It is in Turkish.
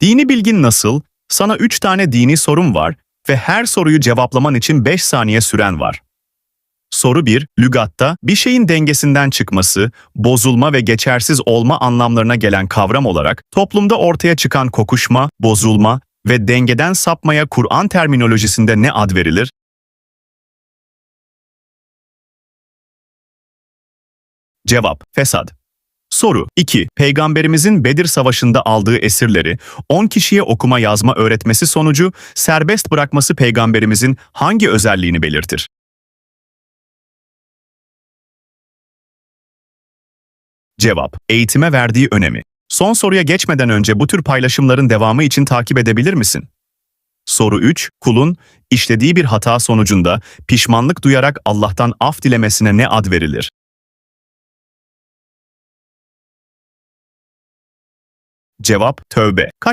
Dini bilgin nasıl? Sana 3 tane dini sorum var ve her soruyu cevaplaman için 5 saniye süren var. Soru 1. Lügatta bir şeyin dengesinden çıkması, bozulma ve geçersiz olma anlamlarına gelen kavram olarak toplumda ortaya çıkan kokuşma, bozulma ve dengeden sapmaya Kur'an terminolojisinde ne ad verilir? Cevap: Fesad. Soru 2. Peygamberimizin Bedir Savaşı'nda aldığı esirleri 10 kişiye okuma yazma öğretmesi sonucu serbest bırakması peygamberimizin hangi özelliğini belirtir? Cevap: Eğitime verdiği önemi. Son soruya geçmeden önce bu tür paylaşımların devamı için takip edebilir misin? Soru 3. Kulun işlediği bir hata sonucunda pişmanlık duyarak Allah'tan af dilemesine ne ad verilir? Cevap: Tövbe. Kaç